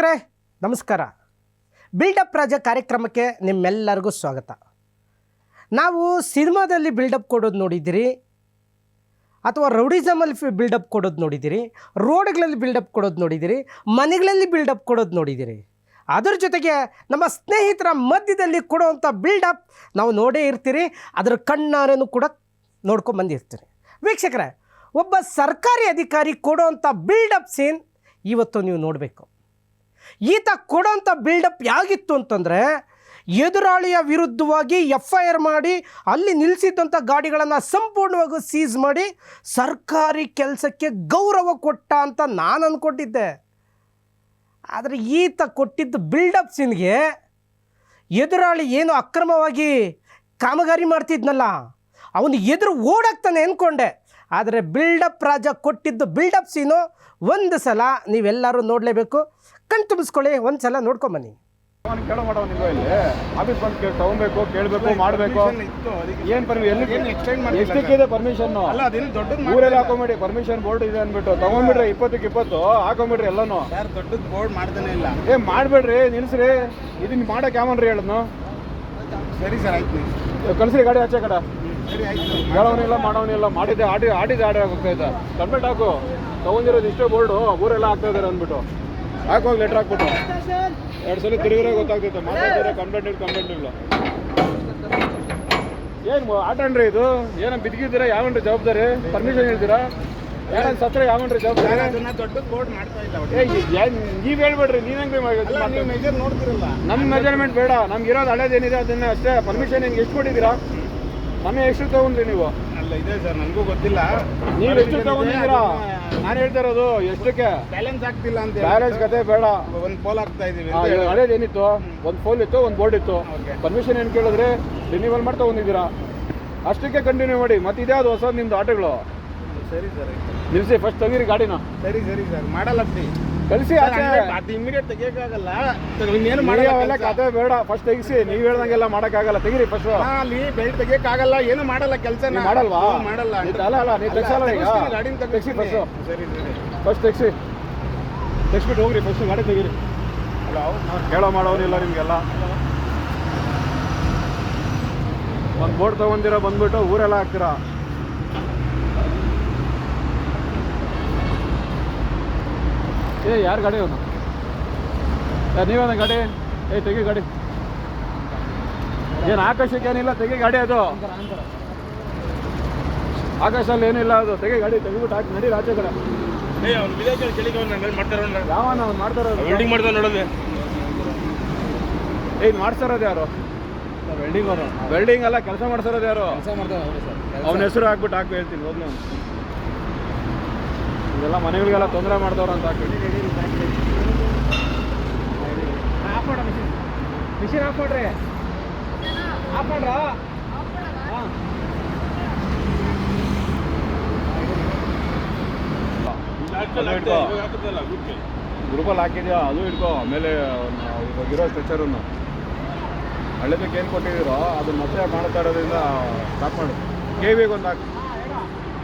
ವೀಕ್ಷಕರೇ, ನಮಸ್ಕಾರ. ಬಿಲ್ಡಪ್ ರಾಜ ಕಾರ್ಯಕ್ರಮಕ್ಕೆ ನಿಮ್ಮೆಲ್ಲರಿಗೂ ಸ್ವಾಗತ. ನಾವು ಸಿನಿಮಾದಲ್ಲಿ ಬಿಲ್ಡಪ್ ಕೊಡೋದು ನೋಡಿದ್ದೀರಿ, ಅಥವಾ ರೌಡಿಸಮಲ್ಲಿ ಬಿಲ್ಡಪ್ ಕೊಡೋದು ನೋಡಿದ್ದೀರಿ, ರೋಡ್ಗಳಲ್ಲಿ ಬಿಲ್ಡಪ್ ಕೊಡೋದು ನೋಡಿದ್ದೀರಿ, ಮನೆಗಳಲ್ಲಿ ಬಿಲ್ಡಪ್ ಕೊಡೋದು ನೋಡಿದ್ದೀರಿ. ಅದರ ಜೊತೆಗೆ ನಮ್ಮ ಸ್ನೇಹಿತರ ಮಧ್ಯದಲ್ಲಿ ಕೊಡುವಂಥ ಬಿಲ್ಡಪ್ ನಾವು ನೋಡೇ ಇರ್ತೀರಿ, ಅದರ ಕಣ್ಣಾರನ್ನು ಕೂಡ ನೋಡ್ಕೊಂಡು ಬಂದಿರ್ತೀರಿ. ವೀಕ್ಷಕರೇ, ಒಬ್ಬ ಸರ್ಕಾರಿ ಅಧಿಕಾರಿ ಕೊಡುವಂಥ ಬಿಲ್ಡಪ್ ಸೀನ್ ಇವತ್ತು ನೀವು ನೋಡಬೇಕು. ಈತ ಕೊಡೋಂಥ ಬಿಲ್ಡಪ್ ಯಾಗಿತ್ತು ಅಂತಂದರೆ ಎದುರಾಳಿಯ ವಿರುದ್ಧವಾಗಿ ಎಫ್ ಐ ಆರ್ ಮಾಡಿ ಅಲ್ಲಿ ನಿಲ್ಲಿಸಿದ್ದಂಥ ಗಾಡಿಗಳನ್ನು ಸಂಪೂರ್ಣವಾಗಿ ಸೀಸ್ ಮಾಡಿ ಸರ್ಕಾರಿ ಕೆಲಸಕ್ಕೆ ಗೌರವ ಕೊಟ್ಟ ಅಂತ ನಾನು ಅಂದ್ಕೊಂಡಿದ್ದೆ ಆದರೆ ಈತ ಕೊಟ್ಟಿದ್ದ ಬಿಲ್ಡಪ್ ಸೀನ್ಗೆ ಎದುರಾಳಿ ಏನು ಅಕ್ರಮವಾಗಿ ಕಾಮಗಾರಿ ಮಾಡ್ತಿದ್ನಲ್ಲ, ಅವನು ಎದುರು ಓಡಾಕ್ತಾನೆ ಅಂದ್ಕೊಂಡೆ ಆದರೆ ಬಿಲ್ಡಪ್ ರಾಜ ಕೊಟ್ಟಿದ್ದು ಬಿಲ್ಡಪ್ ಸೀನು ಒಂದು ಸಲ ನೀವೆಲ್ಲರೂ ನೋಡಲೇಬೇಕು. ಕಣ್ ತುಂಬಿಸ್ಕೊಳ್ಳಿ ಒಂದ್ಸಲ ನೋಡ್ಕೊಂಬನ್ನಿ ಅವನು ಕೇಳೋ ಮಾಡೋ ನಿಲ್ವ ಇಲ್ಲಿ. ಆಫೀಸ್ ಬಂದು ಕೇಳಿ ತಗೊಬೇಕು ಕೇಳಬೇಕು ಮಾಡಬೇಕು. ಏನ್ ಪರ್ಮಿ ಎಲ್ಲಿ ಇದೆ ಪರ್ಮಿಷನ್ ಅಲ್ಲ ಅದೇನು ದೊಡ್ಡದು ಊರೆಲ್ಲ ಹಾಕೊಂಬಿಡಿ ಪರ್ಮಿಷನ್ ಬೋರ್ಡ್ ಇದೆ ಅಂದ್ಬಿಟ್ಟು. ತಗೊಂಬಿಡ್ರಿ ಇಪ್ಪತ್ತಕ್ಕೆ ಇಪ್ಪತ್ತು ಹಾಕೊಂಬಿಡ್ರಿ ಎಲ್ಲಾನು. ಯಾರು ದೊಡ್ಡದು ಬೋರ್ಡ್ ಮಾಡ್ತಾನೆ ಇಲ್ಲ. ಏ ಮಾಡ್ಬೇಡ್ರಿ ನಿಲ್ಸ್ರಿ. ಇದನ್ನ ಮಾಡಕ್ಕೆ ಯಾವನ್ರಿ ಹೇಳದ್ನು. ಸರಿ ಸರ್ ಆಯ್ತು. ಕಳ್ಸ್ರಿ ಗಾಡಿ ಆಚೆ ಕಡೆ. ಸರಿ ಆಯ್ತು ಹೇಳೋನಿಲ್ಲ ಮಾಡೋನಿಲ್ಲ ಮಾಡಿದ್ದೆ ಆಡಿ ಆಡಿದ ಆಡಿ ಹೋಗ್ತಾ ಇದ್ದ ಹಾಕು. ತಗೊಂಡಿರೋದು ಇಷ್ಟೇ ಬೋರ್ಡು ಊರೆಲ್ಲ ಆಗ್ತಾ ಇದಾರೆ ಅಂದ್ಬಿಟ್ಟು. ಹಾಕೋಗಿ ಲೆಟ್ರ್ ಹಾಕ್ಬಿಟ್ಟು. ಎರಡು ಸಲ ತಿರುಗಿರೋ ಗೊತ್ತಾಗ್ತೈತೆ ಮಾತಾಡ್ತಾರೆ ಕಂಪ್ಲೇಂಟ್ ಇಲ್ಲ ಕಂಪ್ಲೇಂಟ್ ಇಲ್ಲ. ಏನು ಆಟನ್ರಿ ಇದು? ಏನೋ ಬಿದ್ದಿದ್ದೀರಾ? ಯಾವನ್ರಿ ಜವಾಬ್ದಾರಿ? ಪರ್ಮಿಷನ್ ಹೇಳ್ತೀರಾ? ಯಾರನ್ನ ಸತ್ರ ಯಾವನ್ರಿ ಜವಾಬ್ದಾರಿ? ಅದನ್ನ ಬೋರ್ಡ್ ಮಾಡ್ತಾ ಇಲ್ಲ ನೀವ್ ಹೇಳ್ಬೇಡ್ರಿ ನೀವ್ ಮೆಜರ್ ನೋಡ್ತಿರಲ್ಲ. ನಮ್ಮ ಮೆಜರ್ಮೆಂಟ್ ಬೇಡ. ನಮ್ಗೆ ಇರೋದು ಹಳೇದೇನಿದೆ ಅದನ್ನ ಅಷ್ಟೇ. ಪರ್ಮಿಷನ್ ನಿಮ್ಗೆ ಎಷ್ಟು ಕೊಟ್ಟಿದ್ದೀರಾ? ಸಮಯ ಎಷ್ಟು ತಗೊಂಡ್ರಿ ನೀವು? ಅಲ್ಲ ಇದೆ ಸರ್ ನನಗೂ ಗೊತ್ತಿಲ್ಲ. ನೀವು ಎಷ್ಟು ತಗೊಂಡಿದ್ದೀರಾ? ನಾನು ಹೇಳ್ತಾ ಇರೋದು ಎಷ್ಟಕ್ಕೆ? ಬ್ಯಾಲೆನ್ಸ್ ಆಗ್ತಿಲ್ಲ ಅಂತ ಬ್ಯಾಲೆನ್ಸ್ ಕತೆ ಬೇಡ. ಒಂದು ಪೋಲ್ ಆಗ್ತಾ ಇದೀವಿ ಹಳೇದು ಏನಿತ್ತು? ಒಂದು ಫೋನ್ ಇತ್ತು ಒಂದು ಬೋರ್ಡ್ ಇತ್ತು. ಪರ್ಮಿಷನ್ ಏನು ಕೇಳಿದ್ರೆ ರಿನ್ಯೂವಲ್ ಮಾಡ್ತಾ ಬಂದಿದ್ದೀರಾ ಅಷ್ಟಕ್ಕೆ ಕಂಟಿನ್ಯೂ ಮಾಡಿ. ಮತ್ತೆ ಇದೇ ಅದು ಹೊಸ ನಿಮ್ದು ಆಟೋಗಳು? ಸರಿ ಸರ್ ನಿಲ್ಸಿ ಫಸ್ಟ್ ತೆಗೀರಿ ಗಾಡಿನ. ಸರಿ ಸರಿ ಸರ್ ಮಾಡಲ್ಲ ಕಳಿಸಿ ಅದು ಇಮಿಡಿಯೇಟ್ ತೆಗಿಯಕ್ಕಾಗಲ್ಲ. ಇನ್ನೇನು ಮಾಡಿ ಅವೆಲ್ಲ ಕತೆ ಬೇಡ. ಫಸ್ಟ್ ತೆಗಿಸಿ. ನೀವು ಹೇಳ್ದಂಗೆಲ್ಲ ಮಾಡೋಕ್ಕಾಗಲ್ಲ. ತೆಗೀರಿ ಫಸ್ಟ್ ಅಲ್ಲಿ ಬೆಲ್ಟ್ ತೆಗಿಯಕ್ಕಾಗಲ್ಲ. ಏನು ಮಾಡಲ್ಲ ಕೆಲಸ ಮಾಡಲ್ವಾ? ಮಾಡಲ್ಲ. ಅಲ್ಲ ಅಲ್ಲ ನೀವು ತೆಗ್ಸಲ್ಲ ಈಗ. ಗಾಡಿನ ತೆಗ್ಸಿ ಫಸ್ಟ್ ಸರಿ ಸರಿ. ಫಸ್ಟ್ ತೆಗಿಸಿ. ತೆಗ್ಸ್ಬಿಟ್ಟು ಹೋಗ್ರಿ ಫಸ್ಟ್ ಗಾಡಿ ತೆಗೀರಿ. ಹಲೋ ಹೇಳೋ ಮಾಡೋನಿಲ್ಲ ನಿಮಗೆಲ್ಲ. ಒಂದು ಬೋಟ್ ತೊಗೊಂಡಿರೋ ಬಂದ್ಬಿಟ್ಟು ಊರೆಲ್ಲ ಹಾಕ್ತೀರಾ? ಏ ಯಾರು ಗಾಡಿ ಅವನು? ಯಾರು ನೀವೇನ ಗಾಡಿ. ಏ ತೆಗಿ ಗಾಡಿ. ಏನು ಆಕಾಶಕ್ಕೆ ಏನಿಲ್ಲ ತೆಗಿ ಗಾಡಿ ಅದು. ಆಕಾಶಲ್ಲಿ ಏನಿಲ್ಲ ಅದು ತೆಗಿ ಗಾಡಿ ತೆಗಿಬಿಟ್ಟು ಹಾಕಿ ನಡಿ ರಾಜ್ಯ ಕಡೆ. ಮಾಡ್ತಾರೆ ಅವ್ನು ಮಾಡ್ತಾರ ಯಾವನ ಅವ್ನು ಮಾಡ್ತಾರೋ ವೆಲ್ಡಿಂಗ್ ಮಾಡ್ತಾನೆ ನೋಡೋದು. ಏನ್ ಮಾಡ್ತಾರೋದು ಯಾರು? ವೆಲ್ಡಿಂಗ್ ಅವರು ವೆಲ್ಡಿಂಗ್ ಅಲ್ಲ ಕೆಲಸ ಮಾಡ್ತಾರೋದು ಯಾರು? ಅವನ ಹೆಸರು ಹಾಕ್ಬಿಟ್ಟು ಹಾಕಿ ಹೇಳ್ತೀನಿ ಹೋಗ್ಲಿ ಅವ್ನು. ಇದೆಲ್ಲ ಮನೆಗಳಿಗೆಲ್ಲ ತೊಂದರೆ ಮಾಡ್ದವ್ರು ಅಂತ ಹಾಕಿ ಮಿಷಿನ್ ಆಫ್ ಮಾಡ್ರಿ. ಆಫ್ ಮಾಡ್ರಾ? ಗ್ರೂಪಲ್ಲಿ ಹಾಕಿದ್ಯಾ? ಅದು ಇಟ್ಕೊ ಆಮೇಲೆ ಅವ್ನ ಇವಾಗ ಇರೋ ಸ್ಟ್ರೆಚರನ್ನು ಹಳ್ಳಿದಕ್ಕೆ ಏನು ಕೊಟ್ಟಿದ್ದೀರೋ ಅದನ್ನ ಮತ್ತೆ ಮಾಡ್ತಾ ಇರೋದ್ರಿಂದ ಸ್ಟಾಪ್ ಮಾಡಿ. ಕೆ ವಿಗೆ ಒಂದು ಹಾಕಿ.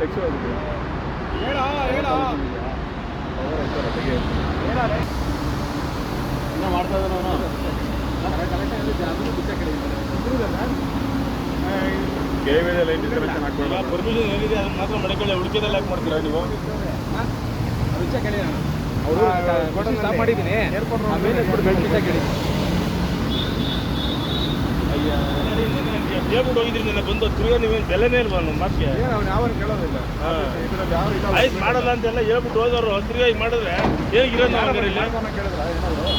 ಇನ್ನೂ ಮಾಡ್ತಾ ಇದ್ದಾನೆ ಪರ್ಮಿಷನ್ ಏನಿದೆ ಅದನ್ನ ಮಾತ್ರ ಮಡಿಕೊಳ್ಳಿ. ಉಳಿಕೆದೆಲ್ಲ ಯಾಕೆ ಮಾಡ್ತೀರಾ ನೀವು? ಅವರು ಸ್ಟಾಪ್ ಮಾಡಿದ್ದೀನಿ ಆಮೇಲೆ ಕೇಳಿ ಹೇಳ್ಬಿಟ್ಟು ಹೋಗಿದ್ರಿ ನನ್ನ ಬಂದು ತಿರ್ಗಾ ನೀವೇನು ಬೆಲೆನೇ ಇಲ್ವಾ ನಮ್ಮ ಮಾತಿಗೆ? ಏನು ಅವ್ನು ಯಾವನು ಕೇಳೋದಿಲ್ಲ. ಇದ್ರಲ್ಲಿ ಯಾವ ರೀತಿ ಆಯ್ತು ಮಾಡಲ್ಲ ಅಂತೆಲ್ಲ ಹೇಳ್ಬಿಟ್ಟು ಹೋದವರು ತಿರ್ಗಾ ಈಗ ಮಾಡಿದ್ರೆ ಹೇಗಿರೋದು ನಾವು ಇಲ್ಲಿ ಕೇಳಿದ್ರ? ಏನಾದ್ರು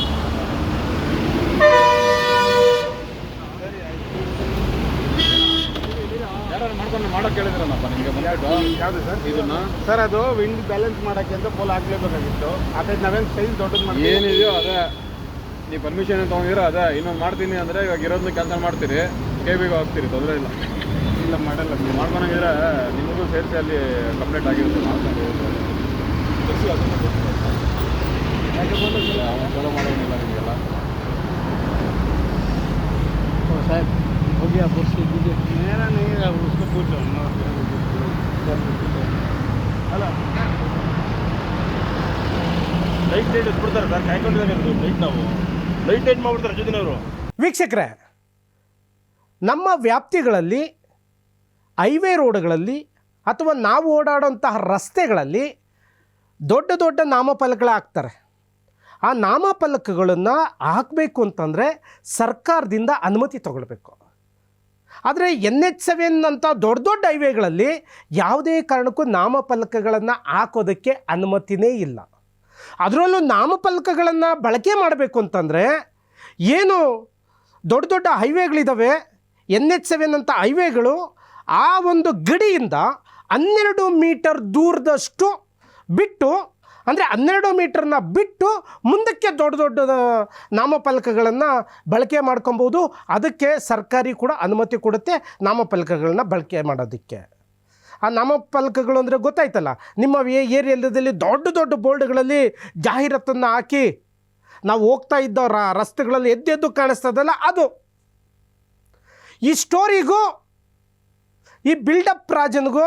ಯಾರು ಮಾಡ್ಕೊಂಡು ಮಾಡೋಕೆ ಹೇಳಿದ್ರಲ್ಲಪ್ಪ ನಿಮಗೆ ಬಂದ್ಬಿಟ್ಟು? ಯಾವುದು ಸರ್? ಇದನ್ನ? ಸರ್ ಅದು ವಿಂಡ್ ಬ್ಯಾಲೆನ್ಸ್ ಮಾಡೋಕ್ಕೆ ಅಂತ ಪೋಲ್ ಹಾಕ್ಲೇಬೇಕಾಗಿತ್ತು. ಅದೇ ನಾವೇನು ಸೈಜ್ ದೊಡ್ಡದು ಮಾಡಿ ಏನಿದೆಯೋ ಅದೇ. ನೀವು ಪರ್ಮಿಷನ್ ತಗೊಂಡಿರೋ ಅದೇ. ಇನ್ನೊಂದು ಮಾಡ್ತೀನಿ ಅಂದರೆ ಇವಾಗ ಇರೋದನ್ನ ಕ್ಯಾನ್ಸಲ್ ಮಾಡ್ತೀರಿ. ಕೆ ಬಿಗೆ ಹೋಗ್ತೀರಿ ತೊಂದರೆ ಇಲ್ಲ. ಇಲ್ಲ ಮಾಡಲ್ಲ. ನೀವು ಮಾಡ್ಕೊಳಂಗಿದ್ರೆ ನಿಮಗೂ ಸೇರಿಸಿ ಅಲ್ಲಿ ಕಂಪ್ಲೇಂಟ್ ಆಗಿರುತ್ತೆ. ಮಾಡ್ಕೊಂಡು ಅವನು ಮಾಡೋಂಗಿಲ್ಲ ನಿಮಗೆಲ್ಲ ಸಾಹೇಬ್ ಹೋಗಿ ಆ ಬಸ್ ಏನ ನೀರು ಉಸ್ಕೊ ಕೂತು ಅಲ್ಲ ಲೈಟ್ ಲೈಟ್ ಎತ್ಬಿಡ್ತಾರೆ ಸರ್ ಕಾಯ್ಕೊಂಡಿದ್ದಾರೆ ಲೈಟ್ ನಾವು. ಲೈಟ್ ಲೈಟ್ ಮಾಡ್ಬಿಡ್ತಾರೆ ಜೊತೆನವರು ವೀಕ್ಷಕರೇ ನಮ್ಮ ವ್ಯಾಪ್ತಿಗಳಲ್ಲಿ ಹೈವೇ ರೋಡ್ಗಳಲ್ಲಿ ಅಥವಾ ನಾವು ಓಡಾಡೋಂತಹ ರಸ್ತೆಗಳಲ್ಲಿ ದೊಡ್ಡ ದೊಡ್ಡ ನಾಮಫಲಕಗಳು ಹಾಕ್ತಾರೆ ಆ ನಾಮಫಲಕಗಳನ್ನು ಹಾಕಬೇಕು ಅಂತಂದರೆ ಸರ್ಕಾರದಿಂದ ಅನುಮತಿ ತಗೊಳ್ಬೇಕು. ಆದರೆ ಎನ್ ಎಚ್ ಸೆವೆನ್ ಅಂತ ದೊಡ್ಡ ದೊಡ್ಡ ಹೈವೇಗಳಲ್ಲಿ ಯಾವುದೇ ಕಾರಣಕ್ಕೂ ನಾಮಫಲಕಗಳನ್ನು ಹಾಕೋದಕ್ಕೆ ಅನುಮತಿನೇ ಇಲ್ಲ. ಅದರಲ್ಲೂ ನಾಮಫಲಕಗಳನ್ನು ಬಳಕೆ ಮಾಡಬೇಕು ಅಂತಂದರೆ ಏನು ದೊಡ್ಡ ದೊಡ್ಡ ಹೈವೇಗಳಿದ್ದಾವೆ ಎನ್ ಎಚ್ ಸೆವೆನ್ ಅಂತ ಹೈವೇಗಳು ಆ ಒಂದು ಗಡಿಯಿಂದ ಹನ್ನೆರಡು ಮೀಟರ್ ದೂರದಷ್ಟು ಬಿಟ್ಟು, ಅಂದರೆ ಹನ್ನೆರಡು ಮೀಟರ್ನ ಬಿಟ್ಟು ಮುಂದಕ್ಕೆ ದೊಡ್ಡ ದೊಡ್ಡ ನಾಮಫಲಕಗಳನ್ನು ಬಳಕೆ ಮಾಡ್ಕೊಬೋದು. ಅದಕ್ಕೆ ಸರ್ಕಾರಿ ಕೂಡ ಅನುಮತಿ ಕೊಡುತ್ತೆ ನಾಮಫಲಕಗಳನ್ನ ಬಳಕೆ ಮಾಡೋದಕ್ಕೆ. ಆ ನಾಮಫಲಕಗಳು ಅಂದರೆ ಗೊತ್ತಾಯ್ತಲ್ಲ, ನಿಮ್ಮ ಏರಿಯಾದಲ್ಲಿ ದೊಡ್ಡ ದೊಡ್ಡ ಬೋರ್ಡ್ಗಳಲ್ಲಿ ಜಾಹೀರಾತನ್ನು ಹಾಕಿ ನಾವು ಹೋಗ್ತಾ ಇದ್ದ ರಸ್ತೆಗಳಲ್ಲಿ ಎದ್ದೆದ್ದು ಕಾಣಿಸ್ತದಲ್ಲ ಅದು. ಈ ಸ್ಟೋರಿಗೂ, ಈ ಬಿಲ್ಡಪ್ ರಾಜನಿಗೂ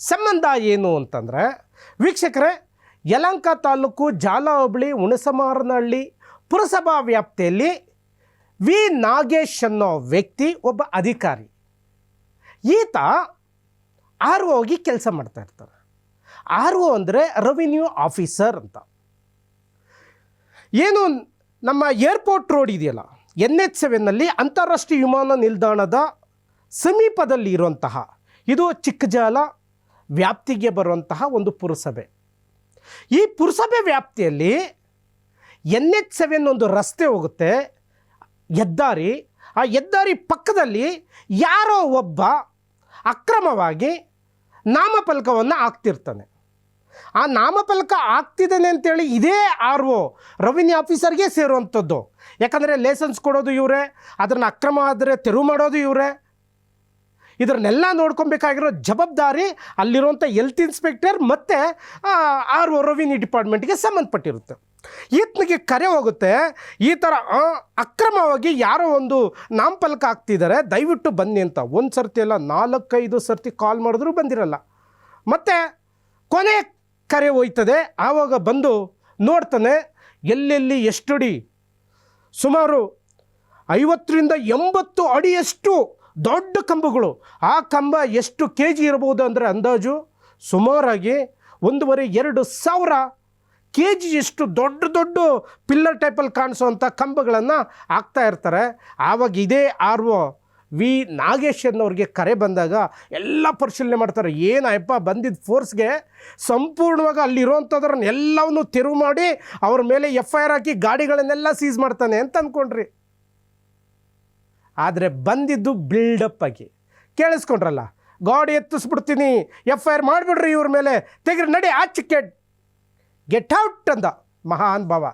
ಸಂಬಂಧ ಏನು ಅಂತಂದರೆ, ವೀಕ್ಷಕರೇ, ಯಲಂಕ ತಾಲೂಕು ಜಾಲ ಹೋಬಳಿ ಹುಣಸಮಾರನಹಳ್ಳಿ ಪುರಸಭಾ ವ್ಯಾಪ್ತಿಯಲ್ಲಿ ವಿ. ನಾಗೇಶ್ ಅನ್ನೋ ವ್ಯಕ್ತಿ ಒಬ್ಬ ಅಧಿಕಾರಿ. ಈತ ಆರ್ ಹೋಗಿ ಕೆಲಸ ಮಾಡ್ತಾ ಇರ್ತಾರೆ ಆರ್ ಒ ಅಂದರೆ ರೆವಿನ್ಯೂ ಆಫೀಸರ್ ಅಂತ. ಏನು ನಮ್ಮ ಏರ್ಪೋರ್ಟ್ ರೋಡ್ ಇದೆಯಲ್ಲ ಎನ್ ಎಚ್ ಸೆವೆನ್ನಲ್ಲಿ ಅಂತಾರಾಷ್ಟ್ರೀಯ ವಿಮಾನ ನಿಲ್ದಾಣದ ಸಮೀಪದಲ್ಲಿ ಇರುವಂತಹ, ಇದು ಚಿಕ್ಕಜಾಲ ವ್ಯಾಪ್ತಿಗೆ ಬರುವಂತಹ ಒಂದು ಪುರಸಭೆ. ಈ ಪುರಸಭೆ ವ್ಯಾಪ್ತಿಯಲ್ಲಿ ಎನ್ ಎಚ್ ಸೆವೆನ್ ಒಂದು ರಸ್ತೆ ಹೋಗುತ್ತೆ, ಹೆದ್ದಾರಿ. ಆ ಹೆದ್ದಾರಿ ಪಕ್ಕದಲ್ಲಿ ಯಾರೋ ಒಬ್ಬ ಅಕ್ರಮವಾಗಿ ನಾಮಫಲಕವನ್ನು ಹಾಕ್ತಿರ್ತಾನೆ. ಆ ನಾಮಫಲಕ ಆಗ್ತಿದ್ದಾನೆ ಅಂತೇಳಿ ಇದೇ ಆರ್ ಒ ರೆವಿನ್ಯೂ ಆಫೀಸರ್ಗೆ ಸೇರುವಂಥದ್ದು. ಯಾಕಂದರೆ ಲೈಸೆನ್ಸ್ ಕೊಡೋದು ಇವರೇ ಅದನ್ನು ಅಕ್ರಮ ಆದರೆ ತೆರವು ಮಾಡೋದು ಇವರೇ. ಇದನ್ನೆಲ್ಲ ನೋಡ್ಕೊಬೇಕಾಗಿರೋ ಜವಾಬ್ದಾರಿ ಅಲ್ಲಿರುವಂಥ ಹೆಲ್ತ್ ಇನ್ಸ್ಪೆಕ್ಟರ್ ಮತ್ತು ಆರ್ ಒ ರೆವಿನ್ಯೂ ಡಿಪಾರ್ಟ್ಮೆಂಟ್ಗೆ ಸಂಬಂಧಪಟ್ಟಿರುತ್ತೆ. ಈತನಿಗೆ ಕರೆ ಹೋಗುತ್ತೆ, ಈ ಥರ ಅಕ್ರಮವಾಗಿ ಯಾರೋ ಒಂದು ನಾಮಫಲಕ ಆಗ್ತಿದ್ದಾರೆ, ದಯವಿಟ್ಟು ಬನ್ನಿ ಅಂತ. ಒಂದು ಸರ್ತಿ ಅಲ್ಲ, ನಾಲ್ಕೈದು ಸರ್ತಿ ಕಾಲ್ ಮಾಡಿದ್ರೂ ಬಂದಿರಲ್ಲ. ಮತ್ತು ಕೊನೆ ಕರೆ ಹೋಯ್ತದೆ ಆವಾಗ ಬಂದು ನೋಡ್ತಾನೆ, ಎಲ್ಲೆಲ್ಲಿ ಎಷ್ಟಡಿ? ಸುಮಾರು ಐವತ್ತರಿಂದ ಎಂಬತ್ತು ಅಡಿಯಷ್ಟು ದೊಡ್ಡ ಕಂಬಗಳು. ಆ ಕಂಬ ಎಷ್ಟು ಕೆ ಜಿ ಇರ್ಬೋದು ಅಂದರೆ ಅಂದಾಜು? ಸುಮಾರಾಗಿ ಒಂದೂವರೆ, ಎರಡು ಸಾವಿರ ಕೆ ಜಿಯಷ್ಟು ದೊಡ್ಡ ದೊಡ್ಡ ಪಿಲ್ಲರ್ ಟೈಪಲ್ಲಿ ಕಾಣಿಸೋವಂಥ ಕಂಬಗಳನ್ನು ಹಾಕ್ತಾ ಇರ್ತಾರೆ. ಆವಾಗ ಇದೇ ಆರ್ ಒ ವಿ ನಾಗೇಶ್ ಅನ್ನೋರಿಗೆ ಕರೆ ಬಂದಾಗ ಎಲ್ಲ ಪರಿಶೀಲನೆ ಮಾಡ್ತಾರೆ. ಏನಪ್ಪ ಬಂದಿದ್ದ ಫೋರ್ಸ್ಗೆ ಸಂಪೂರ್ಣವಾಗಿ ಅಲ್ಲಿರುವಂಥದ್ರನ್ನ ಎಲ್ಲವನ್ನು ತೆರವು ಮಾಡಿ ಅವ್ರ ಮೇಲೆ ಎಫ್ ಐ ಆರ್ ಹಾಕಿ ಗಾಡಿಗಳನ್ನೆಲ್ಲ ಸೀಸ್ ಮಾಡ್ತಾನೆ ಅಂತ ಅಂದ್ಕೊಂಡ್ರಿ ಆದರೆ ಬಂದಿದ್ದು ಬಿಲ್ಡಪ್ ಆಗಿ. ಕೇಳಿಸ್ಕೊಂಡ್ರಲ್ಲ? ಗಾಡಿ ಎತ್ತಿಸ್ಬಿಡ್ತೀನಿ ಎಫ್ ಐ ಆರ್ ಮಾಡಿಬಿಡ್ರಿ ಇವ್ರ ಮೇಲೆ. ತೆಗ್ರಿ, ನಡಿ ಆಚೆ ಗೆಟ್ ಔಟ್ ಅಂದ ಮಹಾನ್ ಭಾವ.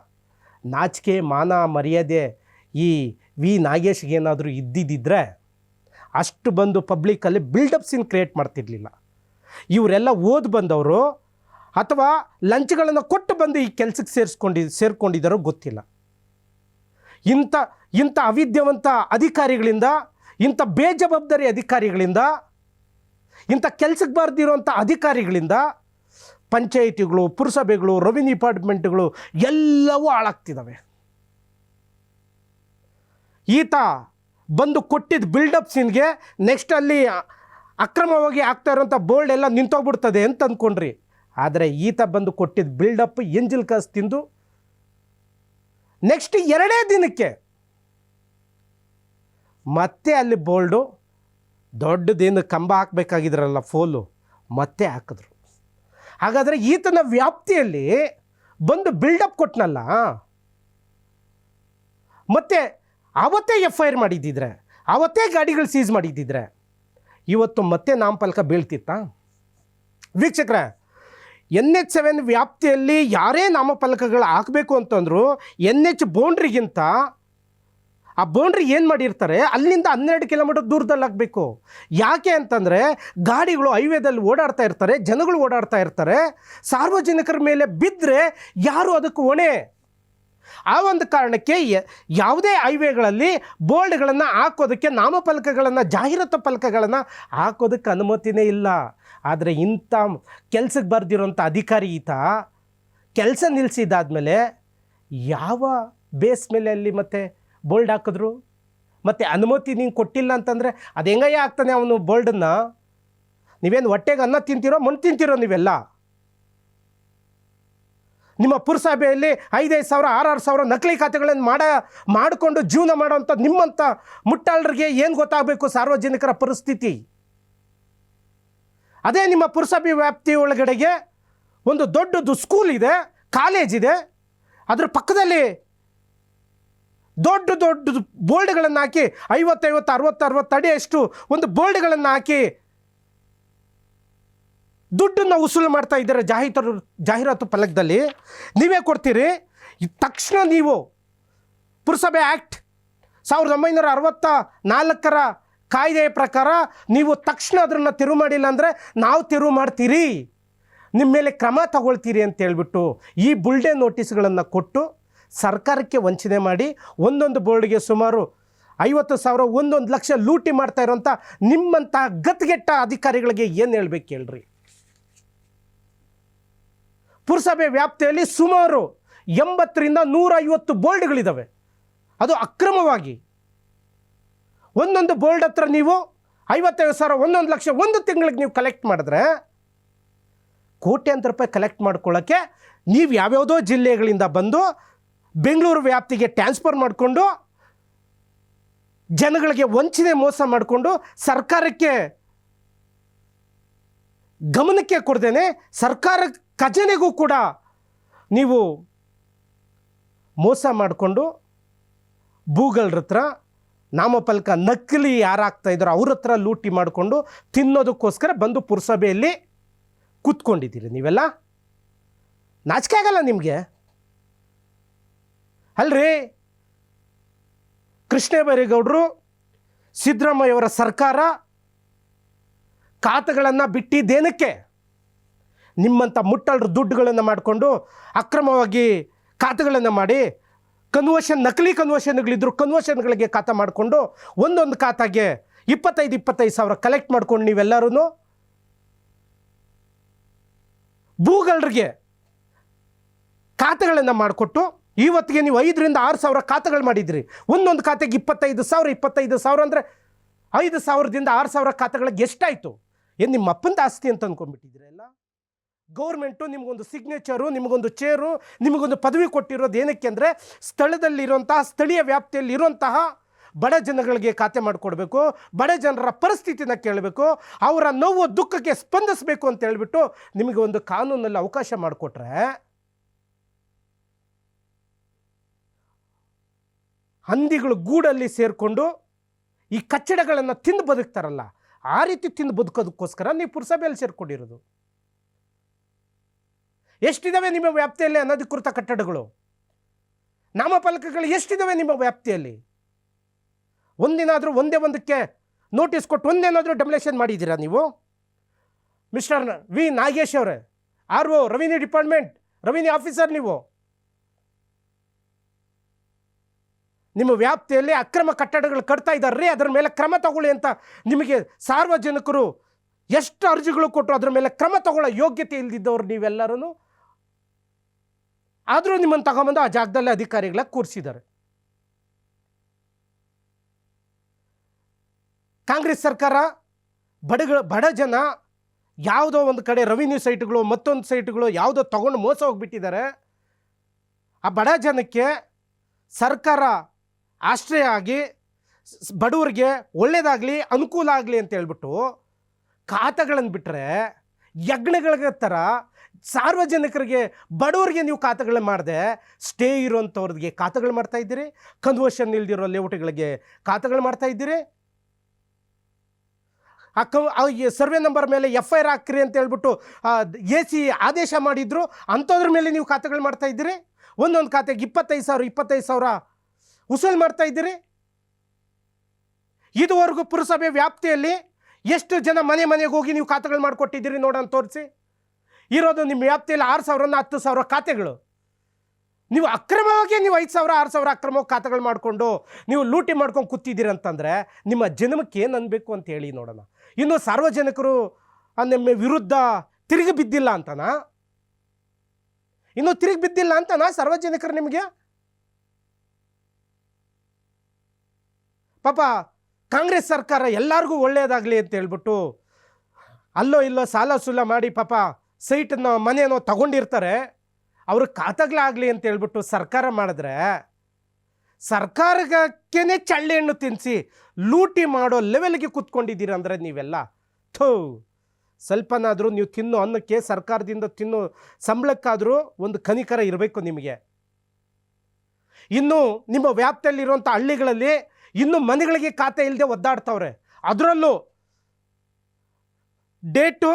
ನಾಚಿಕೆ, ಮಾನ, ಮರ್ಯಾದೆ ಈ ವಿ ನಾಗೇಶ್ಗೆ ಏನಾದರೂ ಇದ್ದಿದ್ದಿದ್ರೆ ಅಷ್ಟು ಬಂದು ಪಬ್ಲಿಕ್ಕಲ್ಲಿ ಬಿಲ್ಡಪ್ ಸೀನ್ ಕ್ರಿಯೇಟ್ ಮಾಡ್ತಿರ್ಲಿಲ್ಲ. ಇವರೆಲ್ಲ ಓದ್ ಬಂದವರು ಅಥವಾ ಲಂಚ್ಗಳನ್ನು ಕೊಟ್ಟು ಬಂದು ಈ ಕೆಲಸಕ್ಕೆ ಸೇರಿಸ್ಕೊಂಡಿ, ಸೇರಿಕೊಂಡಿದ್ದಾರೋ ಗೊತ್ತಿಲ್ಲ. ಇಂಥ ಇಂಥ ಅವಿದ್ಯವಂತ ಅಧಿಕಾರಿಗಳಿಂದ, ಇಂಥ ಬೇಜವಾಬ್ದಾರಿ ಅಧಿಕಾರಿಗಳಿಂದ, ಇಂಥ ಕೆಲಸಕ್ಕೆ ಬಾರ್ದಿರೋಂಥ ಅಧಿಕಾರಿಗಳಿಂದ ಪಂಚಾಯಿತಿಗಳು, ಪುರಸಭೆಗಳು ರೆವಿನ್ಯೂ ಡಿಪಾರ್ಟ್ಮೆಂಟ್ಗಳು ಎಲ್ಲವೂ ಹಾಳಾಗ್ತಿದ್ದಾವೆ ಈತ ಬಂದು ಕೊಟ್ಟಿದ್ದ ಬಿಲ್ಡಪ್ ಸೀನ್ಗೆ ನೆಕ್ಸ್ಟ್ ಅಲ್ಲಿ ಅಕ್ರಮವಾಗಿ ಆಗ್ತಾ ಇರೋಂಥ ಬೋಲ್ಡ್ ಎಲ್ಲ ನಿಂತೋಗ್ಬಿಡ್ತದೆ ಅಂತ ಅಂದ್ಕೊಂಡ್ರಿ ಆದರೆ ಈತ ಬಂದು ಕೊಟ್ಟಿದ್ದ ಬಿಲ್ಡಪ್ ಎಂಜಿಲ್ ಕಾಸು ತಿಂದು ನೆಕ್ಸ್ಟ್ ಎರಡೇ ದಿನಕ್ಕೆ ಮತ್ತೆ ಅಲ್ಲಿ ಬೋಲ್ಡು ದೊಡ್ಡದೇನು ಕಂಬ ಹಾಕಬೇಕಾಗಿದ್ರಲ್ಲ ಫೋಲು, ಮತ್ತೆ ಹಾಕಿದ್ರು. ಹಾಗಾದರೆ ಈತನ ವ್ಯಾಪ್ತಿಯಲ್ಲಿ ಬಂದು ಬಿಲ್ಡಪ್ ಕೊಟ್ಟನಲ್ಲ ಮತ್ತೆ ಅವತ್ತೇ ಎಫ್ ಐ ಆರ್ ಮಾಡಿದ್ದಿದ್ರೆ ಆವತ್ತೇ ಗಾಡಿಗಳು ಸೀಸ್ ಮಾಡಿದ್ದಿದ್ರೆ, ಇವತ್ತು ಮತ್ತೆ ನಾಮಫಲಕ ಬೀಳ್ತಿತ್ತಾ? ವೀಕ್ಷಕರ ಎನ್ ಎಚ್ ಸೆವೆನ್ ವ್ಯಾಪ್ತಿಯಲ್ಲಿ ಯಾರೇ ನಾಮಫಲಕಗಳು ಹಾಕಬೇಕು ಅಂತಂದ್ರು ಎನ್ ಎಚ್ ಬೌಂಡ್ರಿಗಿಂತ ಆ ಬೌಂಡ್ರಿ ಏನು ಮಾಡಿರ್ತಾರೆ, ಅಲ್ಲಿಂದ ಹನ್ನೆರಡು ಕಿಲೋಮೀಟರ್ ದೂರದಲ್ಲಿ ಆಗಬೇಕು ಯಾಕೆ ಅಂತಂದರೆ, ಗಾಡಿಗಳು ಹೈವೇದಲ್ಲಿ ಓಡಾಡ್ತಾ ಇರ್ತಾರೆ, ಜನಗಳು ಓಡಾಡ್ತಾ ಇರ್ತಾರೆ, ಸಾರ್ವಜನಿಕರ ಮೇಲೆ ಬಿದ್ದರೆ ಯಾರು ಅದಕ್ಕೆ ಹೊಣೆ? ಆ ಒಂದು ಕಾರಣಕ್ಕೆ ಯಾವುದೇ ಹೈವೇಗಳಲ್ಲಿ ಬೋರ್ಡ್ಗಳನ್ನು ಹಾಕೋದಕ್ಕೆ ನಾಮಫಲಕಗಳನ್ನು, ಜಾಹೀರಾತು ಫಲಕಗಳನ್ನು ಹಾಕೋದಕ್ಕೆ ಅನುಮತಿನೇ ಇಲ್ಲ. ಆದರೆ ಇಂಥ ಕೆಲಸಕ್ಕೆ ಬರೆದಿರೋಂಥ ಅಧಿಕಾರಿ ಈತ ಕೆಲಸ ನಿಲ್ಲಿಸಿದಾದ್ಮೇಲೆ ಯಾವ ಬೇಸ್ ಮೇಲೆ ಅಲ್ಲಿ ಮತ್ತೆ ಬೋಲ್ಡ್ ಹಾಕಿದ್ರು? ಮತ್ತು ಅನುಮತಿ ನೀನು ಕೊಟ್ಟಿಲ್ಲ ಅಂತಂದರೆ ಅದು ಹೆಂಗಯ್ಯ ಆಗ್ತಾನೆ ಅವನು ಬೋಲ್ಡನ್ನು? ನೀವೇನು ಹೊಟ್ಟೆಗೆ ಅನ್ನ ತಿಂತೀರೋ, ಮಣ್ಣು ತಿಂತೀರೋ ನೀವೆಲ್ಲ? ನಿಮ್ಮ ಪುರಸಭೆಯಲ್ಲಿ ಐದೈದು ಸಾವಿರ, ಆರಾರು ಸಾವಿರ ನಕಲಿ ಖಾತೆಗಳನ್ನು ಮಾಡ, ಮಾಡಿಕೊಂಡು ಜೀವನ ಮಾಡೋವಂಥ ನಿಮ್ಮಂಥ ಮುಟ್ಟಾಳರಿಗೆ ಏನು ಗೊತ್ತಾಗಬೇಕು ಸಾರ್ವಜನಿಕರ ಪರಿಸ್ಥಿತಿ? ಅದೇ ನಿಮ್ಮ ಪುರಸಭೆ ವ್ಯಾಪ್ತಿ ಒಳಗಡೆಗೆ ಒಂದು ದೊಡ್ಡದು ಸ್ಕೂಲ್ ಇದೆ ಕಾಲೇಜ್ ಇದೆ. ಅದ್ರ ಪಕ್ಕದಲ್ಲಿ ದೊಡ್ಡ ದೊಡ್ಡ ಬೋರ್ಡ್ಗಳನ್ನು ಹಾಕಿ ಐವತ್ತೈವತ್ತು, ಅರವತ್ತು ಅರವತ್ತು ಅಡಿಯಷ್ಟು ಒಂದು ಬೋರ್ಡ್ಗಳನ್ನು ಹಾಕಿ ದುಡ್ಡನ್ನು ವಸೂಲು ಮಾಡ್ತಾ ಇದ್ದಾರೆ ಜಾಹೀರಾತು ಜಾಹೀರಾತು ಫಲಕದಲ್ಲಿ. ನೀವೇ ಕೊಡ್ತೀರಿ? ತಕ್ಷಣ ನೀವು ಪುರಸಭೆ ಆ್ಯಕ್ಟ್ ಸಾವಿರದ ಒಂಬೈನೂರ ಅರವತ್ತ ನಾಲ್ಕರ ಕಾಯ್ದೆಯ ಪ್ರಕಾರ ನೀವು ತಕ್ಷಣ ಅದನ್ನು ತೆರವು ಮಾಡಿಲ್ಲ ಅಂದರೆ ನಾವು ತೆರವು ಮಾಡ್ತೀರಿ. ನಿಮ್ಮ ಮೇಲೆ ಕ್ರಮ ತಗೊಳ್ತೀರಿ ಅಂತ ಹೇಳ್ಬಿಟ್ಟು ಈ ಬುಲ್ಡೆ ನೋಟಿಸ್ಗಳನ್ನು ಕೊಟ್ಟು ಸರ್ಕಾರಕ್ಕೆ ವಂಚನೆ ಮಾಡಿ ಒಂದೊಂದು ಬೋರ್ಡ್ಗೆ ಸುಮಾರು ಐವತ್ತು ಸಾವಿರ, ಒಂದೊಂದು ಲಕ್ಷ ಲೂಟಿ ಮಾಡ್ತಾ ಇರೋಂಥ ನಿಮ್ಮಂಥ ಗತ್ಗೆಟ್ಟ ಅಧಿಕಾರಿಗಳಿಗೆ ಏನು ಹೇಳ್ಬೇಕು ಹೇಳ್ರಿ? ಪುರಸಭೆ ವ್ಯಾಪ್ತಿಯಲ್ಲಿ ಸುಮಾರು ಎಂಬತ್ತರಿಂದ ನೂರ ಐವತ್ತು ಬೋರ್ಡ್ಗಳಿದ್ದಾವೆ ಅದು ಅಕ್ರಮವಾಗಿ. ಒಂದೊಂದು ಬೋರ್ಡ್ ಹತ್ರ ನೀವು ಐವತ್ತೈದು ಸಾವಿರ, ಒಂದೊಂದು ಲಕ್ಷ, ಒಂದು ತಿಂಗಳಿಗೆ ನೀವು ಕಲೆಕ್ಟ್ ಮಾಡಿದ್ರೆ ಕೋಟ್ಯಾಂತರ ರೂಪಾಯಿ ಕಲೆಕ್ಟ್ ಮಾಡ್ಕೊಳ್ಳೋಕ್ಕೆ ನೀವು ಯಾವ್ಯಾವುದೋ ಜಿಲ್ಲೆಗಳಿಂದ ಬಂದು ಬೆಂಗಳೂರು ವ್ಯಾಪ್ತಿಗೆ ಟ್ರಾನ್ಸ್ಫರ್ ಮಾಡಿಕೊಂಡು ಜನಗಳಿಗೆ ವಂಚನೆ ಮೋಸ ಮಾಡಿಕೊಂಡು ಸರ್ಕಾರಕ್ಕೆ ಗಮನಕ್ಕೆ ಕೊಡ್ದೇನೆ ಸರ್ಕಾರ ಖಜಾನೆಗೂ ಕೂಡ ನೀವು ಮೋಸ ಮಾಡಿಕೊಂಡು ಭೂಗಳರ ಹತ್ರ ನಾಮಫಲಕ ನಕಲಿ ಯಾರಾಗ್ತಾ ಇದ್ದಾರೋ ಅವ್ರ ಹತ್ರ ಲೂಟಿ ಮಾಡಿಕೊಂಡು ತಿನ್ನೋದಕ್ಕೋಸ್ಕರ ಬಂದು ಪುರಸಭೆಯಲ್ಲಿ ಕೂತ್ಕೊಂಡಿದ್ದೀರಿ ನೀವೆಲ್ಲ? ನಾಚಿಕೆ ಆಗಲ್ಲ ನಿಮಗೆ? ಅಲ್ರಿ? ಕೃಷ್ಣ ಬೈರೇಗೌಡರು ಸಿದ್ದರಾಮಯ್ಯವರ ಸರ್ಕಾರ ಖಾತೆಗಳನ್ನು ಬಿಟ್ಟಿದ್ದೇನಕ್ಕೆ? ನಿಮ್ಮಂಥ ಮುಟ್ಟಳ್ರ ದುಡ್ಡುಗಳನ್ನು ಮಾಡಿಕೊಂಡು ಅಕ್ರಮವಾಗಿ ಖಾತೆಗಳನ್ನು ಮಾಡಿ ಕನ್ವರ್ಷನ್ ನಕಲಿ ಕನ್ವರ್ಷನ್ಗಳಿದ್ರು ಕನ್ವರ್ಷನ್ಗಳಿಗೆ ಖಾತೆ ಮಾಡಿಕೊಂಡು ಒಂದೊಂದು ಖಾತೆಗೆ ಇಪ್ಪತ್ತೈದು ಇಪ್ಪತ್ತೈದು ಸಾವಿರ ಕಲೆಕ್ಟ್ ಮಾಡ್ಕೊಂಡು ನೀವೆಲ್ಲರೂ ಭೂಗಳರಿಗೆ ಖಾತೆಗಳನ್ನು ಮಾಡಿಕೊಟ್ಟು ಇವತ್ತಿಗೆ ನೀವು ಐದರಿಂದ ಆರು ಸಾವಿರ ಖಾತೆಗಳು ಮಾಡಿದ್ರಿ. ಒಂದೊಂದು ಖಾತೆಗೆ ಇಪ್ಪತ್ತೈದು ಸಾವಿರ ಇಪ್ಪತ್ತೈದು ಸಾವಿರ ಅಂದರೆ ಐದು ಸಾವಿರದಿಂದ ಆರು ಸಾವಿರ ಖಾತೆಗಳಿಗೆ ಎಷ್ಟಾಯಿತು? ಏನು ನಿಮ್ಮ ಅಪ್ಪಂದು ಆಸ್ತಿ ಅಂತ ಅಂದ್ಕೊಂಡ್ಬಿಟ್ಟಿದ್ದೀರಲ್ಲ ಗೌರ್ಮೆಂಟು ನಿಮಗೊಂದು ಸಿಗ್ನೇಚರು, ನಿಮಗೊಂದು ಚೇರು, ನಿಮಗೊಂದು ಪದವಿ ಕೊಟ್ಟಿರೋದು ಏನಕ್ಕೆ ಅಂದರೆ ಸ್ಥಳದಲ್ಲಿರುವಂತಹ, ಸ್ಥಳೀಯ ವ್ಯಾಪ್ತಿಯಲ್ಲಿರುವಂತಹ ಬಡ ಜನಗಳಿಗೆ ಖಾತೆ ಮಾಡಿಕೊಡ್ಬೇಕು, ಬಡ ಜನರ ಪರಿಸ್ಥಿತಿನ ಕೇಳಬೇಕು, ಅವರ ನೋವು ದುಃಖಕ್ಕೆ ಸ್ಪಂದಿಸಬೇಕು ಅಂತ ಹೇಳಿಬಿಟ್ಟು ನಿಮಗೆ ಒಂದು ಕಾನೂನಲ್ಲಿ ಅವಕಾಶ ಮಾಡಿಕೊಟ್ರೆ ಹಂದಿಗಳು ಗೂಡಲ್ಲಿ ಸೇರಿಕೊಂಡು ಈ ಕಚ್ಚಡಗಳನ್ನು ತಿಂದು ಬದುಕ್ತಾರಲ್ಲ, ಆ ರೀತಿ ತಿಂದು ಬದುಕೋದಕ್ಕೋಸ್ಕರ ನೀವು ಪುರಸಭೆಯಲ್ಲಿ ಸೇರ್ಕೊಂಡಿರೋದು. ಎಷ್ಟಿದಾವೆ ನಿಮ್ಮ ವ್ಯಾಪ್ತಿಯಲ್ಲಿ ಅನಧಿಕೃತ ಕಟ್ಟಡಗಳು? ನಾಮಫಲಕಗಳು ಎಷ್ಟಿದಾವೆ ನಿಮ್ಮ ವ್ಯಾಪ್ತಿಯಲ್ಲಿ? ಒಂದಿನಾದರೂ ಒಂದೇ ಒಂದಕ್ಕೆ ನೋಟಿಸ್ ಕೊಟ್ಟು ಒಂದೇನಾದರೂ ಡೆಮಲೇಷನ್ ಮಾಡಿದ್ದೀರಾ ನೀವು? ಮಿಸ್ಟರ್ ವಿ ನಾಗೇಶ್ ಅವರೇ, R O revenue department revenue officer ನೀವು. ನಿಮ್ಮ ವ್ಯಾಪ್ತಿಯಲ್ಲಿ ಅಕ್ರಮ ಕಟ್ಟಡಗಳು ಕಟ್ತಾ ಇದ್ದಾರೆ ಅದರ ಮೇಲೆ ಕ್ರಮ ತಗೊಳ್ಳಿ ಅಂತ ನಿಮಗೆ ಸಾರ್ವಜನಿಕರು ಎಷ್ಟು ಅರ್ಜಿಗಳು ಕೊಟ್ಟರು ಅದರ ಮೇಲೆ ಕ್ರಮ ತಗೊಳ್ಳೋ ಯೋಗ್ಯತೆ ಇಲ್ದಿದ್ದವ್ರು ನೀವೆಲ್ಲರೂ ಆದರೂ ನಿಮ್ಮನ್ನು ತಗೊಂಬಂದು ಆ ಜಾಗದಲ್ಲಿ ಅಧಿಕಾರಿಗಳ ಕೂರಿಸಿದ್ದಾರೆ. ಕಾಂಗ್ರೆಸ್ ಸರ್ಕಾರ ಬಡಗಳ, ಬಡ ಜನ ಯಾವುದೋ ಒಂದು ಕಡೆ ರೆವಿನ್ಯೂ ಸೈಟ್ಗಳು, ಮತ್ತೊಂದು ಸೈಟ್ಗಳು ಯಾವುದೋ ತಗೊಂಡು ಮೋಸ ಹೋಗ್ಬಿಟ್ಟಿದ್ದಾರೆ. ಆ ಬಡ ಜನಕ್ಕೆ ಸರ್ಕಾರ ಆಶ್ರಯ ಆಗಿ ಬಡವರಿಗೆ ಒಳ್ಳೇದಾಗಲಿ, ಅನುಕೂಲ ಆಗಲಿ ಅಂತ ಹೇಳ್ಬಿಟ್ಟು ಖಾತೆಗಳನ್ನು ಬಿಟ್ಟರೆ ಯಜ್ಞಗಳ ಥರ ಸಾರ್ವಜನಿಕರಿಗೆ ಬಡವರಿಗೆ ನೀವು ಖಾತೆಗಳು ಮಾಡಿದೆ ಸ್ಟೇ ಇರೋಂಥವ್ರಿಗೆ ಖಾತೆಗಳು ಮಾಡ್ತಾ ಇದ್ದೀರಿ? ಕನ್ವರ್ಷನ್ ಇಲ್ದಿರೋ ಲೇಔಟ್ಗಳಿಗೆ ಖಾತೆಗಳು ಮಾಡ್ತಾ ಇದ್ದೀರಿ? ಆ ಸರ್ವೆ ನಂಬರ್ ಮೇಲೆ ಎಫ್ ಐ ಆರ್ ಹಾಕ್ರಿ ಅಂತ ಹೇಳ್ಬಿಟ್ಟು ಎ ಸಿ ಆದೇಶ ಮಾಡಿದ್ರು, ಅಂಥದ್ರ ಮೇಲೆ ನೀವು ಖಾತೆಗಳು ಮಾಡ್ತಾ ಇದ್ದೀರಿ? ಒಂದೊಂದು ಖಾತೆಗೆ ಇಪ್ಪತ್ತೈದು ಸಾವಿರ ಇಪ್ಪತ್ತೈದು ಸಾವಿರ ವಸೂಲು ಮಾಡ್ತಾ ಇದ್ದೀರಿ? ಇದುವರೆಗೂ ಪುರಸಭೆ ವ್ಯಾಪ್ತಿಯಲ್ಲಿ ಎಷ್ಟು ಜನ ಮನೆ ಮನೆಗೆ ಹೋಗಿ ನೀವು ಖಾತೆಗಳು ಮಾಡಿಕೊಟ್ಟಿದ್ದೀರಿ ನೋಡೋಣ ತೋರಿಸಿ. ಇರೋದು ನಿಮ್ಮ ವ್ಯಾಪ್ತಿಯಲ್ಲಿ ಆರು ಸಾವಿರನ ಹತ್ತು ಸಾವಿರ ಖಾತೆಗಳು. ನೀವು ಅಕ್ರಮವಾಗಿ ನೀವು ಐದು ಸಾವಿರ, ಆರು ಸಾವಿರ ಅಕ್ರಮವಾಗಿ ಖಾತೆಗಳು ಮಾಡಿಕೊಂಡು ನೀವು ಲೂಟಿ ಮಾಡ್ಕೊಂಡು ಕೂತಿದ್ದೀರಂತಂದರೆ ನಿಮ್ಮ ಜನ್ಮಕ್ಕೆ ಏನು ಅನ್ಬೇಕು ಅಂತ ಹೇಳಿ ನೋಡೋಣ. ಇನ್ನು ಸಾರ್ವಜನಿಕರು ನಿಮ್ಮ ವಿರುದ್ಧ ತಿರುಗಿ ಬಿದ್ದಿಲ್ಲ ಅಂತನಾ? ಇನ್ನು ತಿರುಗಿ ಬಿದ್ದಿಲ್ಲ ಅಂತನಾ ಸಾರ್ವಜನಿಕರು ನಿಮಗೆ? ಪಾಪ ಕಾಂಗ್ರೆಸ್ ಸರ್ಕಾರ ಎಲ್ಲರಿಗೂ ಒಳ್ಳೆಯದಾಗಲಿ ಅಂತ ಹೇಳ್ಬಿಟ್ಟು ಅಲ್ಲೋ ಇಲ್ಲೋ ಸಾಲ ಸುಲ ಮಾಡಿ ಪಾಪ ಸೈಟನ್ನು ಮನೆಯೋ ತಗೊಂಡಿರ್ತಾರೆ. ಅವ್ರ ಖಾತಾಗ್ಲಾಗಲಿ ಅಂತ ಹೇಳ್ಬಿಟ್ಟು ಸರ್ಕಾರ ಮಾಡಿದ್ರೆ ಸರ್ಕಾರಕ್ಕೇನೆ ಚಳ್ಳೆ ಹಣ್ಣು ತಿನ್ನಿಸಿ ಲೂಟಿ ಮಾಡೋ ಲೆವೆಲ್ಗೆ ಕೂತ್ಕೊಂಡಿದ್ದೀರ ಅಂದರೆ ನೀವೆಲ್ಲ? ಥೂ! ಸ್ವಲ್ಪನಾದರೂ ನೀವು ತಿನ್ನೋ ಅನ್ನಕ್ಕೆ ಸರ್ಕಾರದಿಂದ ತಿನ್ನೋ ಸಂಬಳಕ್ಕಾದರೂ ಒಂದು ಕನಿಕರ ಇರಬೇಕು ನಿಮಗೆ. ಇನ್ನು ನಿಮ್ಮ ವ್ಯಾಪ್ತಿಯಲ್ಲಿರುವಂಥ ಹಳ್ಳಿಗಳಲ್ಲಿ ಇನ್ನು ಮನೆಗಳಿಗೆ ಖಾತೆ ಇಲ್ಲದೆ ಒದ್ದಾಡ್ತವ್ರೆ. ಅದರಲ್ಲೂ ಡೇಟು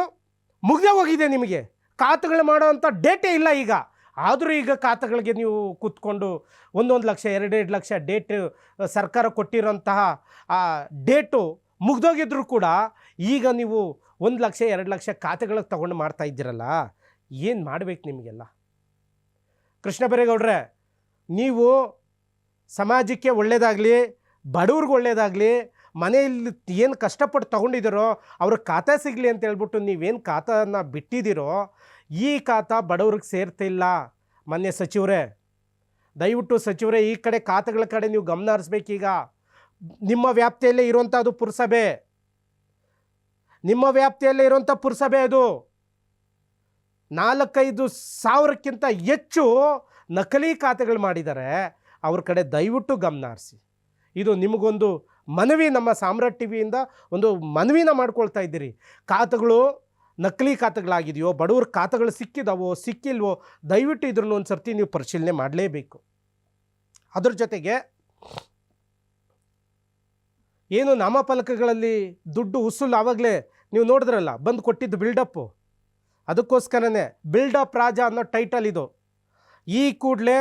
ಮುಗ್ದೇ ಹೋಗಿದೆ ನಿಮಗೆ. ಖಾತೆಗಳು ಮಾಡೋವಂಥ ಡೇಟೇ ಇಲ್ಲ ಈಗ. ಆದರೂ ಈಗ ಖಾತೆಗಳಿಗೆ ನೀವು ಕೂತ್ಕೊಂಡು ಒಂದೊಂದು ಲಕ್ಷ, ಎರಡೆರಡು ಲಕ್ಷ ಡೇಟ್ ಸರ್ಕಾರ ಕೊಟ್ಟಿರೋಂತಹ, ಆ, ಡೇಟು ಮುಗ್ದೋಗಿದ್ರು ಕೂಡ ಈಗ ನೀವು ಒಂದು ಲಕ್ಷ, ಎರಡು ಲಕ್ಷ ಖಾತೆಗಳಿಗೆ ತೊಗೊಂಡು ಮಾಡ್ತಾ ಇದ್ದೀರಲ್ಲ, ಏನು ಮಾಡಬೇಕು ನಿಮಗೆಲ್ಲ? ಕೃಷ್ಣ ಬೈರೇಗೌಡ್ರೆ, ನೀವು ಸಮಾಜಕ್ಕೆ ಒಳ್ಳೆಯದಾಗಲಿ ಬಡವ್ರಿಗೆ ಒಳ್ಳೆಯದಾಗಲಿ ಮನೆಯಲ್ಲಿ ಏನು ಕಷ್ಟಪಟ್ಟು ತೊಗೊಂಡಿದ್ದೀರೋ ಅವ್ರ ಖಾತೆ ಸಿಗಲಿ ಅಂತ ಹೇಳ್ಬಿಟ್ಟು ನೀವೇನು ಖಾತನ ಬಿಟ್ಟಿದ್ದೀರೋ ಈ ಖಾತ ಬಡವ್ರಿಗೆ ಸೇರ್ತಿಲ್ಲ ಮಾನ್ಯ ಸಚಿವರೇ, ದಯವಿಟ್ಟು ಸಚಿವರೇ, ಈ ಕಡೆ ಖಾತೆಗಳ ಕಡೆ ನೀವು ಗಮನ ಹರಿಸ್ಬೇಕೀಗ. ನಿಮ್ಮ ವ್ಯಾಪ್ತಿಯಲ್ಲೇ ಅದು ಪುರಸಭೆ. ನಿಮ್ಮ ವ್ಯಾಪ್ತಿಯಲ್ಲೇ ಇರುವಂಥ ಪುರಸಭೆ ಅದು. ನಾಲ್ಕೈದು ಸಾವಿರಕ್ಕಿಂತ ಹೆಚ್ಚು ನಕಲಿ ಖಾತೆಗಳು ಮಾಡಿದ್ದಾರೆ. ಅವ್ರ ಕಡೆ ದಯವಿಟ್ಟು ಗಮನ ಹರಿಸಿ. ಇದು ನಿಮಗೊಂದು ಮನವಿ ನಮ್ಮ ಸಾಮ್ರಾಟ್ ಟಿ ವಿಯಿಂದ ಒಂದು ಮನವಿನ ಮಾಡ್ಕೊಳ್ತಾ ಇದ್ದೀರಿ. ಖಾತೆಗಳು, ನಕಲಿ ಖಾತೆಗಳಾಗಿದೆಯೋ, ಬಡವ್ರ ಖಾತೆಗಳು ಸಿಕ್ಕಿದಾವೋ, ಸಿಕ್ಕಿಲ್ವೋ, ದಯವಿಟ್ಟು ಇದ್ರೂ ಒಂದು ಸರ್ತಿ ನೀವು ಪರಿಶೀಲನೆ ಮಾಡಲೇಬೇಕು. ಅದ್ರ ಜೊತೆಗೆ ಏನು ನಾಮಫಲಕಗಳಲ್ಲಿ ದುಡ್ಡು ಉಸುಲು ಆವಾಗಲೇ ನೀವು ನೋಡಿದ್ರಲ್ಲ, ಬಂದು ಕೊಟ್ಟಿದ್ದು ಬಿಲ್ಡಪ್ಪು ಅದಕ್ಕೋಸ್ಕರನೇ ಬಿಲ್ಡಪ್ ರಾಜ ಅನ್ನೋ ಟೈಟಲ್ ಇದು. ಈ ಕೂಡಲೇ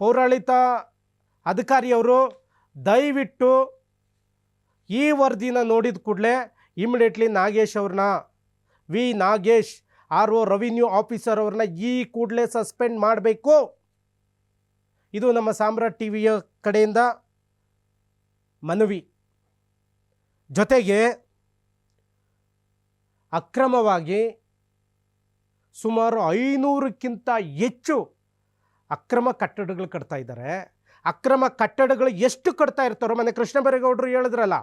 ಪೌರಾಳಿತ ಅಧಿಕಾರಿಯವರು ದಯವಿಟ್ಟು ಈ ವರದಿನ ನೋಡಿದ ಕೂಡಲೇ ಇಮಿಡಿಯೇಟ್ಲಿ ನಾಗೇಶ್ ಅವ್ರನ್ನ, V Nagesh, R O revenue officer ಅವ್ರನ್ನ ಈ ಕೂಡಲೇ ಸಸ್ಪೆಂಡ್ ಮಾಡಬೇಕು. ಇದು ನಮ್ಮ ಸಾಮ್ರಾಟ್ ಟಿ ವಿಯ ಕಡೆಯಿಂದ ಮನವಿ. ಜೊತೆಗೆ ಅಕ್ರಮವಾಗಿ ಸುಮಾರು ಐನೂರಕ್ಕಿಂತ ಹೆಚ್ಚು ಅಕ್ರಮ ಕಟ್ಟಡಗಳು ಕಟ್ತಾ ಇದ್ದಾರೆ. ಅಕ್ರಮ ಕಟ್ಟಡಗಳು ಎಷ್ಟು ಕಟ್ತಾ ಇರ್ತಾರೋ ಮನೆ ಕೃಷ್ಣ ಬೈರೇಗೌಡರು ಹೇಳಿದ್ರಲ್ಲ,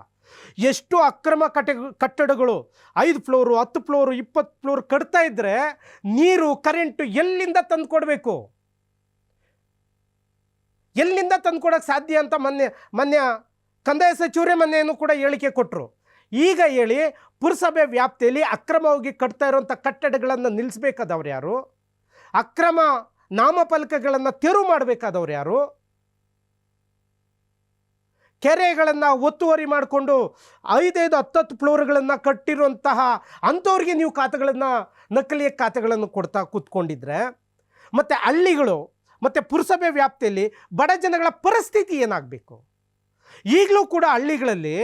ಎಷ್ಟು ಅಕ್ರಮ ಕಟ್ಟ, ಕಟ್ಟಡಗಳು, ಐದು ಫ್ಲೋರು, ಹತ್ತು ಫ್ಲೋರು, ಇಪ್ಪತ್ತು ಫ್ಲೋರ್ ಕಟ್ತಾ ಇದ್ದರೆ ನೀರು, ಕರೆಂಟು ಎಲ್ಲಿಂದ ತಂದು ಕೊಡಬೇಕು? ಎಲ್ಲಿಂದ ತಂದು ಕೊಡೋಕ್ಕೆ ಸಾಧ್ಯ ಅಂತ ಮೊನ್ನೆ ಮೊನ್ನೆ ಕಂದಾಯ ಸಚಿವರೇ ಮೊನ್ನೆಯನ್ನು ಕೂಡ ಹೇಳಿಕೆ ಕೊಟ್ಟರು ಈಗ ಹೇಳಿ ಪುರಸಭೆ ವ್ಯಾಪ್ತಿಯಲ್ಲಿ ಅಕ್ರಮವಾಗಿ ಕಟ್ತಾ ಇರುವಂಥ ಕಟ್ಟಡಗಳನ್ನು ನಿಲ್ಲಿಸಬೇಕಾದವ್ರು ಯಾರು? ಅಕ್ರಮ ನಾಮಫಲಕಗಳನ್ನು ತೆರವು ಮಾಡಬೇಕಾದವ್ರು ಯಾರು? ಕೆರೆಗಳನ್ನು ಒತ್ತುವರಿ ಮಾಡಿಕೊಂಡು ಐದೈದು ಹತ್ತತ್ತು ಫ್ಲೋರ್ಗಳನ್ನು ಕಟ್ಟಿರುವಂತಹ ಅಂಥವ್ರಿಗೆ ನೀವು ಖಾತೆಗಳನ್ನು, ನಕಲಿಯ ಖಾತೆಗಳನ್ನು ಕೊಡ್ತಾ ಕೂತ್ಕೊಂಡಿದ್ರೆ, ಮತ್ತು ಹಳ್ಳಿಗಳು, ಮತ್ತು ಪುರಸಭೆ ವ್ಯಾಪ್ತಿಯಲ್ಲಿ ಬಡ ಜನಗಳ ಪರಿಸ್ಥಿತಿ ಏನಾಗಬೇಕು? ಈಗಲೂ ಕೂಡ ಹಳ್ಳಿಗಳಲ್ಲಿ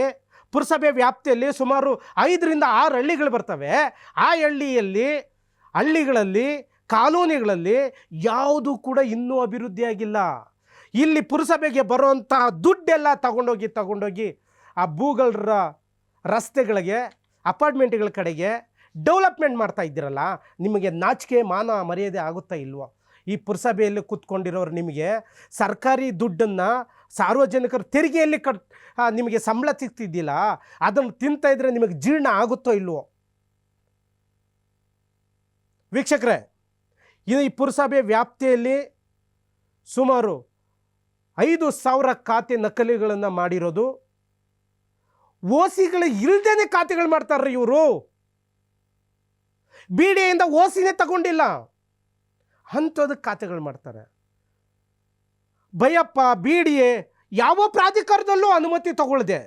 ಪುರಸಭೆ ವ್ಯಾಪ್ತಿಯಲ್ಲಿ ಸುಮಾರು ಐದರಿಂದ ಆರು ಹಳ್ಳಿಗಳು ಬರ್ತವೆ. ಆ ಹಳ್ಳಿಯಲ್ಲಿ, ಹಳ್ಳಿಗಳಲ್ಲಿ, ಕಾಲೋನಿಗಳಲ್ಲಿ ಯಾವುದೂ ಕೂಡ ಇನ್ನೂ ಅಭಿವೃದ್ಧಿ ಆಗಿಲ್ಲ ಇಲ್ಲಿ ಪುರಸಭೆಗೆ ಬರುವಂತಹ ದುಡ್ಡೆಲ್ಲ ತಗೊಂಡೋಗಿ ತಗೊಂಡೋಗಿ ಆ ಭೂಗಳರ ರಸ್ತೆಗಳಿಗೆ, ಅಪಾರ್ಟ್ಮೆಂಟ್ಗಳ ಕಡೆಗೆ ಡೆವಲಪ್ಮೆಂಟ್ ಮಾಡ್ತಾ ಇದ್ದೀರಲ್ಲ, ನಿಮಗೆ ನಾಚಿಕೆ, ಮಾನ, ಮರ್ಯಾದೆ ಆಗುತ್ತಾ ಇಲ್ವೋ? ಈ ಪುರಸಭೆಯಲ್ಲಿ ಕೂತ್ಕೊಂಡಿರೋರು ನಿಮಗೆ ಸರ್ಕಾರಿ ದುಡ್ಡನ್ನು ಸಾರ್ವಜನಿಕರ ತೆರಿಗೆಯಲ್ಲಿ ಕಟ್ ನಿಮಗೆ ಸಂಬಳ ಸಿಗ್ತಿದ್ದಿಲ್ಲ, ಅದನ್ನು ತಿಂತಾ ಇದ್ರೆ ನಿಮಗೆ ಜೀರ್ಣ ಆಗುತ್ತೋ ಇಲ್ವೋ? ವೀಕ್ಷಕರೇ ಇದು ಈ ಪುರಸಭೆ ವ್ಯಾಪ್ತಿಯಲ್ಲಿ ಸುಮಾರು ಐದು ಸಾವಿರ ಖಾತೆ ನಕಲಿಗಳನ್ನು ಮಾಡಿರೋದು. ಓಸಿಗಳು ಇಲ್ದೇನೆ ಖಾತೆಗಳು ಮಾಡ್ತಾರ್ರಿ ಇವರು. ಬಿ ಡಿಯಿಂದ ಓಸಿನೇ ತಗೊಂಡಿಲ್ಲ. ಅಂಥದಕ್ಕೆ ಖಾತೆಗಳು ಮಾಡ್ತಾರೆ. ಭಯಪ್ಪ ಬಿ ಡಿ ಎ ಯಾವ ಪ್ರಾಧಿಕಾರದಲ್ಲೂ ಅನುಮತಿ ತಗೊಳ್ದೆ.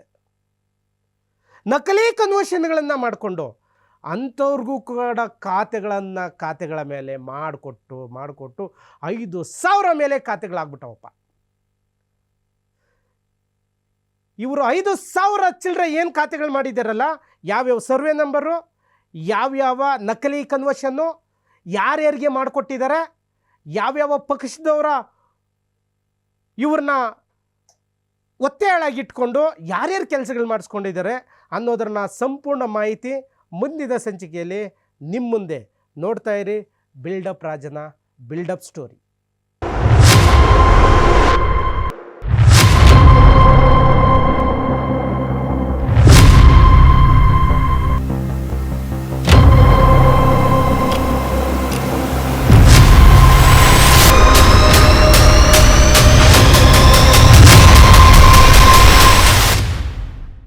ನಕಲಿ ಕನ್ವರ್ಷನ್ಗಳನ್ನು ಮಾಡಿಕೊಂಡು ಅಂಥವ್ರಿಗೂ ಕೂಡ ಖಾತೆಗಳನ್ನು ಖಾತೆಗಳ ಮೇಲೆ ಮಾಡಿಕೊಟ್ಟು ಮಾಡಿಕೊಟ್ಟು ಐದು ಸಾವಿರ ಮೇಲೆ ಖಾತೆಗಳಾಗ್ಬಿಟ್ಟವಪ್ಪ. ಇವರು ಐದು ಸಾವಿರ ಚಿಲ್ಲರೆ ಏನು ಖಾತೆಗಳು ಮಾಡಿದ್ದಾರಲ್ಲ, ಯಾವ್ಯಾವ ಸರ್ವೆ ನಂಬರು, ಯಾವ್ಯಾವ ನಕಲಿ ಕನ್ವರ್ಷನ್ನು ಯಾರ್ಯಾರಿಗೆ ಮಾಡಿಕೊಟ್ಟಿದ್ದಾರೆ, ಯಾವ್ಯಾವ ಪಕ್ಷದವರ ಇವ್ರನ್ನ ಒತ್ತೆಯಾಳಾಗಿಟ್ಕೊಂಡು ಯಾರ್ಯಾರು ಕೆಲಸಗಳು ಮಾಡಿಸ್ಕೊಂಡಿದ್ದಾರೆ ಅನ್ನೋದನ್ನ ಸಂಪೂರ್ಣ ಮಾಹಿತಿ ಮುಂದಿನ ಸಂಚಿಕೆಯಲ್ಲಿ ನಿಮ್ಮ ಮುಂದೆ ನೋಡ್ತಾ ಇರಿ. ಬಿಲ್ಡಪ್ ರಾಜನ ಬಿಲ್ಡಪ್ ಸ್ಟೋರಿ